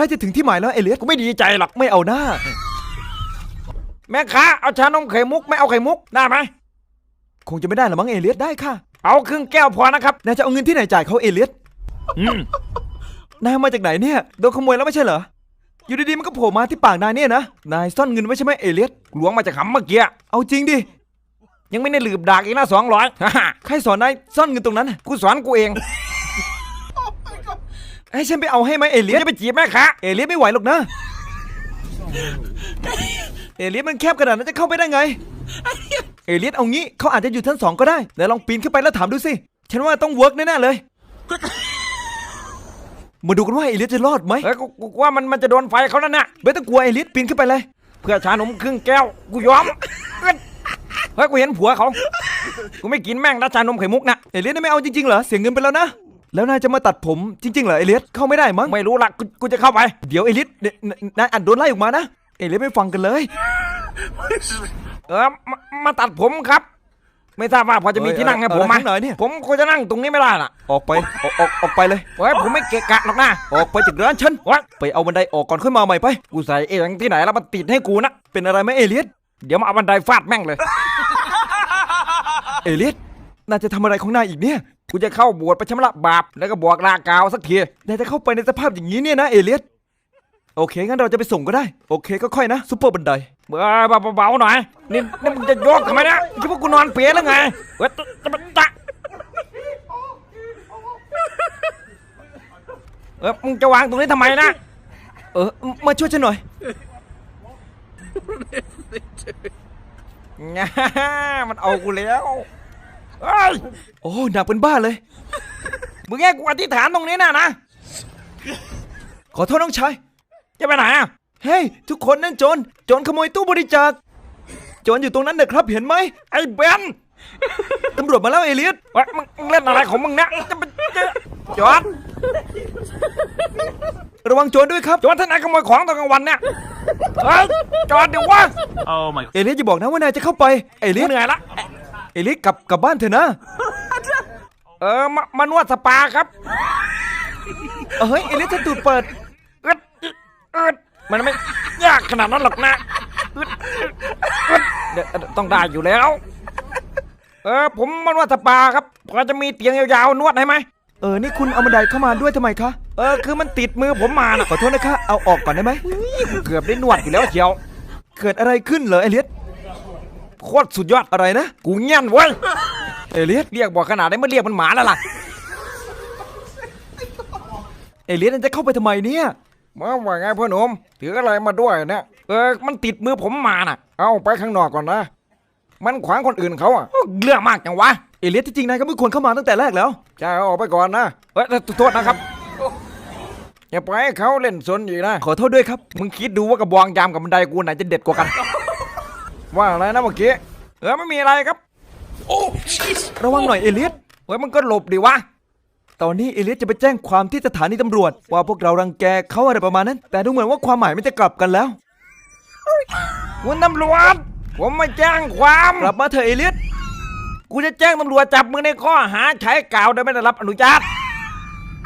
ล้จะถึงที่หมายแล้วเอเลียสกูไม่ดีใจหรอกไม่เอาหน้า แม่ค้าเอาชานมไข่มุกไม่เอาไข่มุกได้ไหมคงจะไม่ได้หรอกมั้งเอเลียสได้ค่ะเอาครึ่งแก้วพอนะครับนายจะเอาเงินที่ไหนจ่ายเขาเอเลียสอืมนายเอามาจากไหนเนี่ยโดนขโมยแล้วไม่ใช่เหรออยู่ดีๆมันก็โผล่มาที่ปากนายเนี่ยนะนายซ่อนเงินไว้ใช่ไหมเอเลียสหลวงมาจากขำเมื่อกี้เอาจริงดิยังไม่ได้หลืบดากอีกนะสองร้อยใครสอนนายซ่อนเงินตรงนั้นน่ะกูสอนกูเอง ให้ฉันไปเอาให้ไหมเอกูเลียสจะไปจีบแม่ค้าเอเลียสไม่ไหวหรอกนะ เอเลียสมันแคบขนาดนั้นจะเข้าไปได้ไง เอเลียสเอางี้เขาอาจจะอยู่ชั้นสองก็ได้ไหนลองปีนขึ้นไปแล้วถามดูสิ ฉันว่าต้องเวิร์กแน่ๆเลย มาดูกันว่าเอเลียสจะรอดไหมเฮ้ยกูกูว่ามันมันจะโดนไฟเขาแล้วน่ะ ไม่ต้องกลัวเอเลียสปีนขึ้นไปเลย เพื่อชานมครึ่งแก้ว กูยอม เฮ้ยเฮ้ยกูเห็นผัวเขา กูไม่กินแม่งนะชานมไข่มุกนะเอเลียสไม่เอาจริงๆเหรอ เสียเงินไปแล้วนะ แล้วนายจะมาตัดผมจริงๆเหรอเอเลียสเข้าไม่ได้มั้งไม่รู้ละกูกูจะเข้าไป เดี๋ยวเอเลียสเนี่ยนายอัดโดนไล่ออกมานะเอเลียสไม่ฟังกันเลย เออมามาตัดผมครับ ไม่ทราบว่าพอจะมีที่นั่งให้ผมไหมเออข้างหน่อยเนี่ย ผมควรจะนั่งตรงนี้ไม่ได้ล่ะออกไปออกออกออกไปเลย เฮ้ยผมไม่เกะกะหรอกนะออกไปจากร้านฉันเฮ้ยไปเอาบันไดออกก่อนค่อยมาใหม่ไป กูใส่เองที่ไหนแล้วมันติดให้กูนะเป็นอะไรไหมเอเลียสเดี๋ยวมาเอาบันไดฟาดแม่งเลย เอเลียส นายจะทำอะไรของนายอีกเนี่ย กูจะเข้าบวชไปชำระบาป แล้วก็บอกลากาวสักทีนายจะเข้าไปในสภาพอย่างนี้เนี่ยนะเอเลียสโอเค งั้นเราจะไปส่งก็ได้ โอเคก็ค่อยนะซุปเปอร์บันไดเบาเบาๆหน่อย นี่นี่มึงจะโยกทำไมเนี่ยคิดว่ากูนอนเปียแล้วไงเว้ยจะจะจะเออมึงจะวางตรงนี้ทำไมนะ เออ มาช่วยฉันหน่อยง่ามันเอากูแล้ว เฮ้ยโอ้หนักเป็นบ้าเลย มึงแค่กูอธิษฐานตรงนี้นะนะ ขอโทษน้องชาย จะไปไหนอะ เฮ้ย ทุกคนนั่นโจร โจรขโมยตู้บริจาค โจรอยู่ตรงนั้นนะครับ เห็นไหม ไอ้เบน ตำรวจมาแล้วเอเลียสเฮ้ยมึงมึงเล่นอะไรของมึงเนี่ยจะไปจะจอดระวังโจรด้วยครับ จอดท่านไหนขโมยของตอนกลางวันเนี่ยเฮ้ยจอดเดี๋ยววะ Oh my เอเลียสอย่าบอกนะว่านายจะเข้าไป เอกูเลียส เหนื่อยละ เอเลียสกลับกลับบ้านเถอะนะ เออมามานวดสปาครับเออเฮ้ยเอเลียสฉันตูดเปิดอึดอึดมันไม่ยากขนาดนั้นหรอกนะอึดอึดเดี๋ยวต้องได้อยู่แล้ว เออผมมานวดสปาครับพอจะมีเตียงยาวๆนวดให้ไหมเออ นี่คุณเอาบันไดเข้ามาด้วยทำไมคะ เออ คือมันติดมือผมมานะขอโทษนะคะ เอาออกก่อนได้ไหม เกือบได้นวดอยู่แล้วเชียว เกิดอะไรขึ้นเหรอเอเลียส โคตรสุดยอดอะไรนะ กูเงี้ยนเว้ยเอเลียสเรียกบอกขนาดได้ไม่เรียกมันหมาแล้วล่ะ เอเลียสนั่นจะเข้าไปทำไมเนี่ยมาว่าไงพ่อหนุ่มถืออะไรมาด้วยเนี่ยเออมันติดมือผมมาน่ะ เอาไปข้างนอกก่อนนะมันขวางคนอื่นเขาอะเรื่องมากจังวะเอเลียสที่จริงนายก็ไม่ควรเข้ามาตั้งแต่แรกแล้วใช่เอาออกไปก่อนนะเอ้ยโทษนะครับอย่าปล่อยให้เขาเล่นซนอีกนะขอโทษด้วยครับมึงคิดดูว่ากระบองยามกับบันไดกูไหนจะเด็ดกว่ากัน ว่าอะไรนะเมื่อกี้เออไม่มีอะไรครับระวังหน่อยเอเลียสเฮ้ยมันก็หลบดิวะตอนนี้เอเลียสจะไปแจ้งความที่สถานีตำรวจ ว่าพวกเรารังแกเขาอะไรประมาณนั้น แต่ดูเหมือนว่าความหมายมันจะกลับกันแล้วคุณตำรวจ ผมไม่แจ้งความกลับมาเถอะเอเลียสกูจะแจ้งตำรวจจับมึงในข้อหาใช้กาวโดยไม่ได้รับอนุญาต